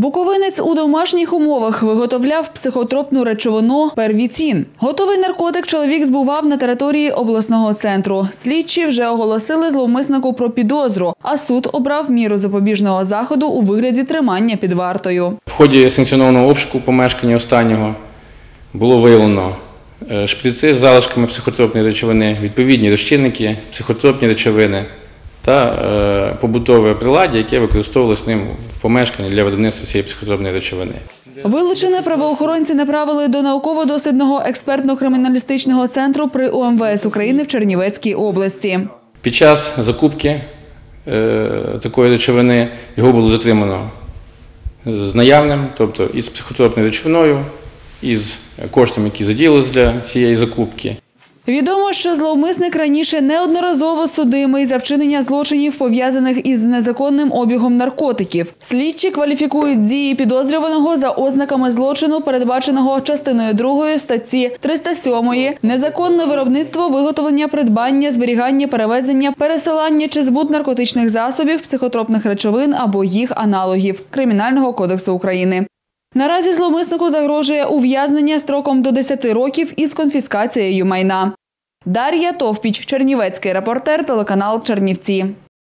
Буковинець у домашніх умовах виготовляв психотропну речовину первіцін. Готовий наркотик чоловік збував на території обласного центру. Слідчі вже оголосили зловмиснику про підозру, а суд обрав міру запобіжного заходу у вигляді тримання під вартою. В ході санкціонованого обшуку помешкання останнього було виявлено е, шприци з залишками психотропної речовини, відповідні розчинники, психотропні речовини та е, побутове приладдя, яке використовувалось ним в помешканні для виробництва цієї психотропної речовини. Вилучене правоохоронці направили до науково-дослідного експертно-криміналістичного центру при УМВС України в Чернівецькій області. Під час закупки е, такої речовини його було затримано з наявним, тобто із психотропною речовиною, із коштами, які заділились для цієї закупки. Відомо, що зловмисник раніше неодноразово судимий за вчинення злочинів, пов'язаних із незаконним обігом наркотиків. Слідчі кваліфікують дії підозрюваного за ознаками злочину, передбаченого частиною 2 статті 307 незаконне виробництво, виготовлення, придбання, зберігання, перевезення, пересилання чи збут наркотичних засобів, психотропних речовин або їх аналогів Кримінального кодексу України. Наразі зловмиснику загрожує ув'язнення строком до 10 років із конфіскацією майна. Дар'я Товпіч, Чернівецький репортер, телеканал Чернівці.